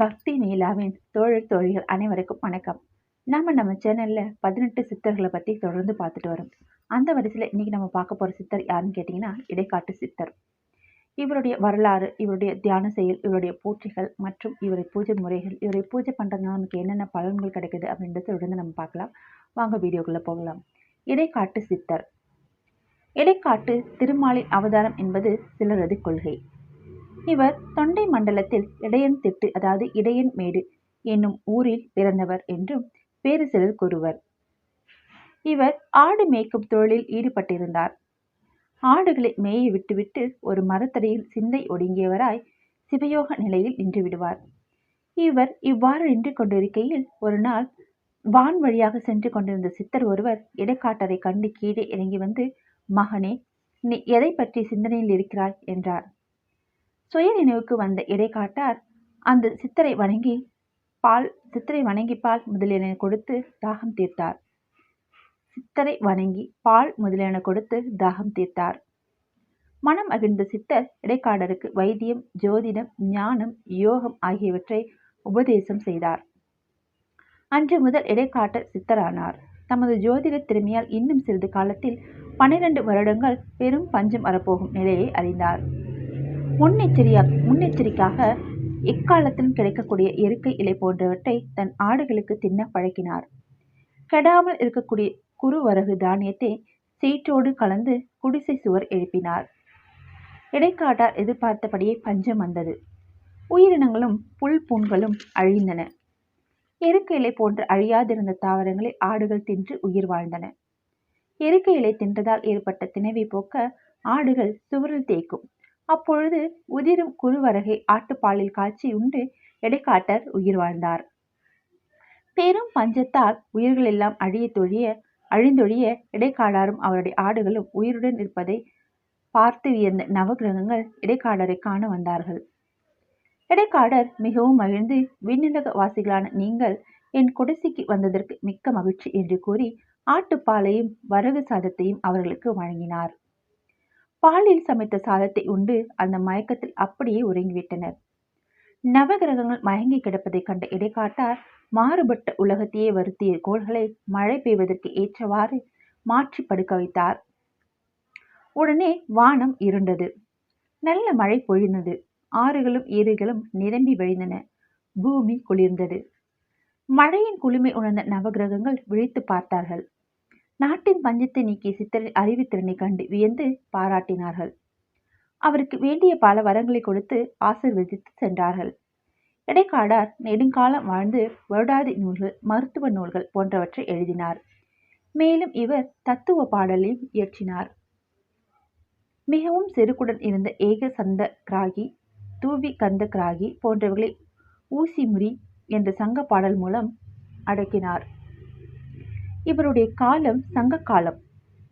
பக்தி நீலாவின் தோழர் தோழிகள் அனைவருக்கும் வணக்கம். நாம் நம்ம சேனலில் பதினெட்டு சித்தர்களை பற்றி தொடர்ந்து பார்த்துட்டு வரோம். அந்த வரிசையில் இன்றைக்கி நம்ம பார்க்க போகிற சித்தர் யாருன்னு கேட்டிங்கன்னா இடைக்காட்டு சித்தர். இவருடைய வரலாறு இவருடைய தியான செயல் இவருடைய பூஜைகள் மற்றும் இவருடைய பூஜை முறைகள் இவரை பூஜை பண்ணுறதுனால நமக்கு என்னென்ன பலன்கள் கிடைக்குது அப்படின்றத தொடர்ந்து நம்ம பார்க்கலாம். வாங்க வீடியோக்குள்ளே போகலாம். இடைக்காட்டு சித்தர். இடைக்காட்டு திருமாலின் அவதாரம் என்பது சிலரது கொள்கை. இவர் தொண்டை மண்டலத்தில் இடையன் திட்டு அதாவது இடையன் மேடு என்னும் ஊரில் பிறந்தவர் என்றும் வேறு சிலர் கூறுவர். இவர் ஆடு மேய்க்கும் தொழிலில் ஈடுபட்டிருந்தார். ஆடுகளை மேய விட்டுவிட்டு ஒரு மரத்தடியில் சிந்தை ஒடுங்கியவராய் சிவயோக நிலையில் நின்று விடுவார். இவர் இவ்வாறு நின்று கொண்டிருக்கையில் ஒரு நாள் வான் வழியாக சென்று கொண்டிருந்த சித்தர் ஒருவர் இடைக்காட்டரை கண்டு கீழே இறங்கி வந்து மகனே நீ எதை பற்றி சிந்தனையில் இருக்கிறாய்? என்றார். சுய நினைவுக்கு வந்த இடைக்காட்டார் அந்த சித்தரை வணங்கி பால் சித்தரை வணங்கி பால் முதலியன கொடுத்து தாகம் தீர்த்தார். சித்தரை வணங்கி பால் முதலியன கொடுத்து தாகம் தீர்த்தார். மனம் அகிழ்ந்த சித்தர் இடைக்காடருக்கு வைத்தியம் ஜோதிடம் ஞானம் யோகம் ஆகியவற்றை உபதேசம் செய்தார். அன்று முதல் இடைக்காட்டர் சித்தரானார். தமது ஜோதிட திறமையால் இன்னும் சிறிது காலத்தில் பனிரெண்டு வருடங்கள் பெரும் பஞ்சம் வரப்போகும் நிலையை அறிந்தார். முன்னெச்சரியா முன்னெச்சரிக்கையாக எக்காலத்திலும் கிடைக்கக்கூடிய எருக்கை இலை போன்றவற்றை தன் ஆடுகளுக்கு தின்ன பழக்கினார் கெடாமல் இருக்கக்கூடிய குறுவரகு தானியத்தை சீற்றோடு கலந்து குடிசை சுவர் எழுப்பினார். இடைக்காட்டார் எதிர்பார்த்தபடியே பஞ்சம் வந்தது. உயிரினங்களும் புல் பூண்களும் அழிந்தன. எருக்க இலை போன்று அழியாதிருந்த தாவரங்களை ஆடுகள் தின்று உயிர் வாழ்ந்தன. எருக்க இலை தின்றதால் ஏற்பட்ட திணவை போக்க ஆடுகள் சுவரில் தேய்க்கும். அப்பொழுது உதிரும் குறுவரகை ஆட்டுப்பாலில் காய்ச்சி உண்டு எடைக்காட்டர் உயிர் வாழ்ந்தார். பெரும் பஞ்சத்தால் உயிர்கள் எல்லாம் அழிய தொழிய அழிந்தொழிய இடைக்காடாரும் அவருடைய ஆடுகளும் உயிருடன் இருப்பதை பார்த்து வியந்த நவகிரகங்கள் இடைக்காடரை காண வந்தார்கள். இடைக்காடர் மிகவும் மகிழ்ந்து விண்ணுலக வாசிகளான நீங்கள் என் குடிசைக்கு வந்ததற்கு மிக்க மகிழ்ச்சி என்று கூறி ஆட்டுப்பாலையும் வரகு சாதத்தையும் அவர்களுக்கு வழங்கினார். பாலில் சமைத்த சாதத்தை உண்டு. அந்த மயக்கத்தில் அப்படியே உறங்கிவிட்டனர். நவகிரகங்கள் மயங்கி கிடப்பதை கண்ட இடைக்காட்டார் மாறுபட்ட உலகத்தையே வருத்திய கோள்களை மழை பெய்வதற்கு ஏற்றவாறு மாற்றி படுக்க வைத்தார். உடனே வானம் இருண்டது. நல்ல மழை பொழிந்தது. ஆறுகளும் ஏரிகளும் நிரம்பி வழிந்தன. பூமி குளிர்ந்தது. மழையின் குளுமை உணர்ந்த நவகிரகங்கள் விழித்து பார்த்தார்கள். நாட்டின் பஞ்சத்தை நீக்கிய சித்தரின் அறிவுத்திறனை கண்டு வியந்து பாராட்டினார்கள். அவருக்கு வேண்டிய பல வரங்களை கொடுத்து ஆசிர்வதித்து சென்றார்கள். இடைக்காடார் நெடுங்காலம் வாழ்ந்து வருடாதி நூல்கள் மருத்துவ நூல்கள் போன்றவற்றை எழுதினார். மேலும் இவர் தத்துவ பாடலையும் இயற்றினார். மிகவும் செருக்குடன் இருந்த ஏக சந்த கிராகி தூவி கந்த கிராகி போன்றவர்களை ஊசிமுறி என்ற சங்க பாடல் மூலம் அடக்கினார். இவருடைய காலம் சங்க காலம்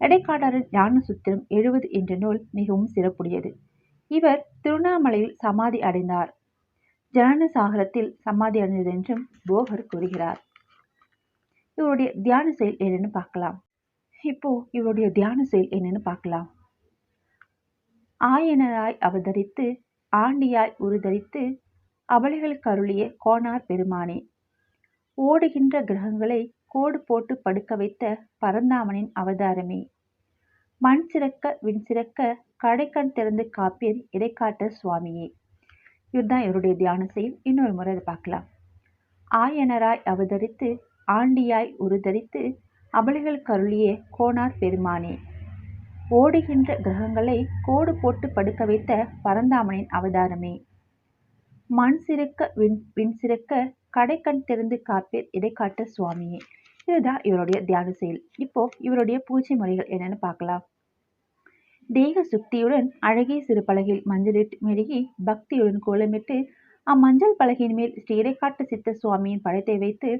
எடைக்காடரின் ஞான சுத்திரம் எழுபது என்ற நூல் மிகவும் சிறப்புடையது. இவர் திருவண்ணாமலையில் சமாதி அடைந்தார். ஜனன சாகரத்தில் சமாதி அடைந்தது என்றும் போகர் கூறுகிறார். இவருடைய தியான செயல் என்னன்னு பார்க்கலாம். இப்போ இவருடைய தியான செயல் என்னன்னு பார்க்கலாம். ஆயனராய் அவதரித்து ஆண்டியாய் உருதரித்து அவளைகளுக்கு அருளிய கோனார் பெருமானே ஓடுகின்ற கிரகங்களை கோடு போட்டு படுக்க வைத்த பரந்தாமனின் அவதாரமே. மண் சிறக்க விண் சிறக்க கடைக்கண் திறந்து காப்பீர் இடைக்காட்ட சுவாமியே. இதுதான் இவருடைய தியான செயல். இன்னொரு முறை அதை பார்க்கலாம். ஆயனராய் அவதரித்து ஆண்டியாய் உருதரித்து அபலைகள் கருளிய கோனார் பெருமானே. ஓடுகின்ற கிரகங்களை கோடு போட்டு படுக்க வைத்த பரந்தாமனின் அவதாரமே. மண் சிறக்க விண் விண் சிறக்க கடைக்கண் திறந்து காப்பீர் இடைக்காட்ட சுவாமியே. இதுதான் இவருடைய தியான செயல். இப்போ இவருடைய பூஜை முறைகள் என்னன்னு பார்க்கலாம். தேக சுக்தியுடன் அழகிய சிறு பலகையில் மஞ்சளிட்டு மெழுகி பக்தியுடன் கோலமிட்டு அம்மஞ்சள் பலகையின் மேல் ஸ்ரீரைக்காட்டு சித்த சுவாமியின் படத்தை வைத்து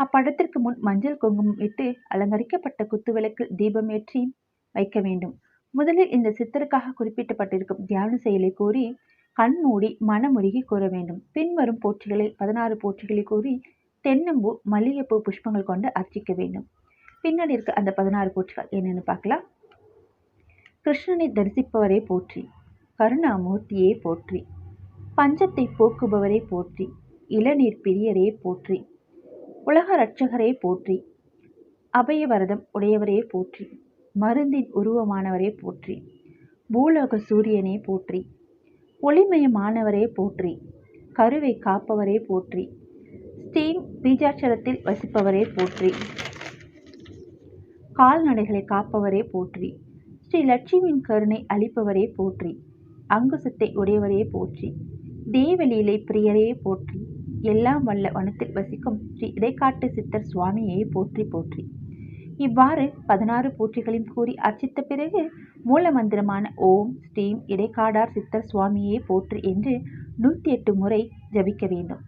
அப்படத்திற்கு முன் மஞ்சள் குங்குமம் இட்டு அலங்கரிக்கப்பட்ட குத்துவிளக்கில் தீபம் ஏற்றி வைக்க வேண்டும். முதலில் இந்த சித்தருக்காக குறிப்பிட்டப்பட்டிருக்கும் தியான செயலை கூறி கண் மூடி மனமுருகி கூற வேண்டும். பின்வரும் போற்றிகளை பதினாறு போற்றிகளை கூறி தென்னம்பூ மல்லிகைப்பூ புஷ்பங்கள் கொண்டு அர்ச்சிக்க வேண்டும். பின்னாடி இருக்க அந்த பதினாறு போற்றிகள் என்னென்னு பார்க்கலாம். கிருஷ்ணனை தரிசிப்பவரே போற்றி கருணாமூர்த்தியே போற்றி பஞ்சத்தை போக்குபவரே போற்றி இளநீர் பிரியரே போற்றி உலக ரட்சகரே போற்றி அபயவரதம் உடையவரே போற்றி மருந்தின் உருவமானவரே போற்றி பூலோக சூரியனே போற்றி ஒளிமயமானவரே போற்றி கருவை காப்பவரே போற்றி பீஜாட்சரத்தில் வசிப்பவரே போற்றி. கால்நடைகளை காப்பவரே போற்றி. ஸ்ரீ லட்சுமியின் கருணை அளிப்பவரே போற்றி. அங்குசத்தை உடையவரே போற்றி. தேவலீலை பிரியரே போற்றி. எல்லாம் வல்ல வனத்தில் வசிக்கும் ஸ்ரீ இடைக்காட்டு சித்தர் சுவாமியை போற்றி போற்றி. இவ்வாறு பதினாறு போற்றிகளையும் கூறி அர்ச்சித்த பிறகு மூல மந்திரமான ஓம் ஸ்ரீம் இடைக்காடார் சித்தர் சுவாமியே போற்றி என்று நூற்றி எட்டு முறை ஜபிக்க வேண்டும்.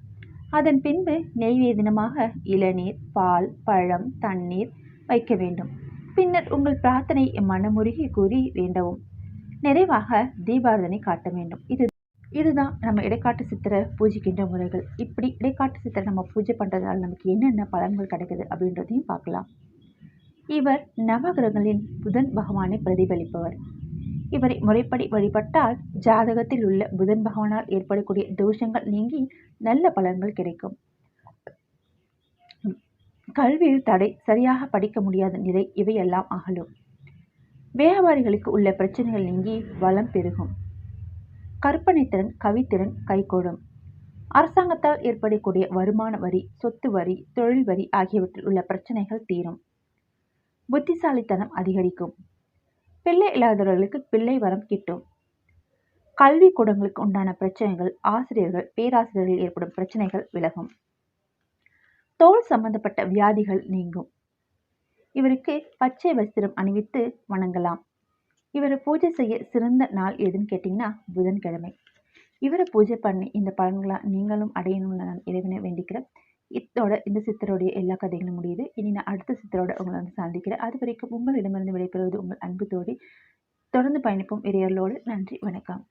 அதன் பின்பு நெய்வேதனமாக இளநீர் பால் பழம் தண்ணீர் வைக்க வேண்டும். பின்னர் உங்கள் பிரார்த்தனை மனமுருகி கூறி வேண்டவும். நிறைவாக தீபாரதனை காட்ட வேண்டும். இது இதுதான் நம்ம இடைக்காட்டு சித்தரை பூஜிக்கின்ற முறைகள். இப்படி இடைக்காட்டு சித்தரை நம்ம பூஜை பண்ணுறதால நமக்கு என்னென்ன பலன்கள் கிடைக்குது அப்படின்றதையும் பார்க்கலாம். இவர் நவகிரகங்களின் புதன் பகவானை பிரதிபலிப்பவர். இவரை முறைப்படி வழிபட்டால் ஜாதகத்தில் உள்ள புதன் பகவானால் ஏற்படக்கூடிய தோஷங்கள் நீங்கி நல்ல பலன்கள் கிடைக்கும். கல்வியில் தடை சரியாக படிக்க முடியாத நிலை இவையெல்லாம் அகலும். வியாபாரிகளுக்கு உள்ள பிரச்சனைகள் நீங்கி வளம் பெருகும். கற்பனைத்திறன் கவித்திறன் கைகூடும். அரசாங்கத்தால் ஏற்படக்கூடிய வருமான வரி சொத்து வரி தொழில் வரி ஆகியவற்றில் உள்ள பிரச்சனைகள் தீரும். புத்திசாலித்தனம் அதிகரிக்கும். பிள்ளை இல்லாதவர்களுக்கு பிள்ளை வரம் கிட்டும். கல்வி கூடங்களுக்கு உண்டான பிரச்சனைகள் ஆசிரியர்கள் பேராசிரியர்கள் ஏற்படும் பிரச்சனைகள் விலகும். தோல் சம்பந்தப்பட்ட வியாதிகள் நீங்கும். இவருக்கு பச்சை வஸ்திரம் அணிவித்து வணங்கலாம். இவரை பூஜை செய்ய சிறந்த நாள் எதுன்னு கேட்டிங்கன்னா புதன்கிழமை. இவரை பூஜை பண்ணி இந்த பலன்களாக நீங்களும் அடையணும்னு நான் இறைவனை வேண்டிக்கிறேன். இதோட இந்த சித்தருடைய எல்லா கதைகளும் முடியுது. இனி நான் அடுத்த சித்தரோட உங்களை வந்து சந்திக்கிறேன். அது வரைக்கும் உங்களிடமிருந்து விடைபெறுவது உங்கள் அன்பு தோடி தொடர்ந்து பயணிப்போம் இறையர்களோடு. நன்றி வணக்கம்.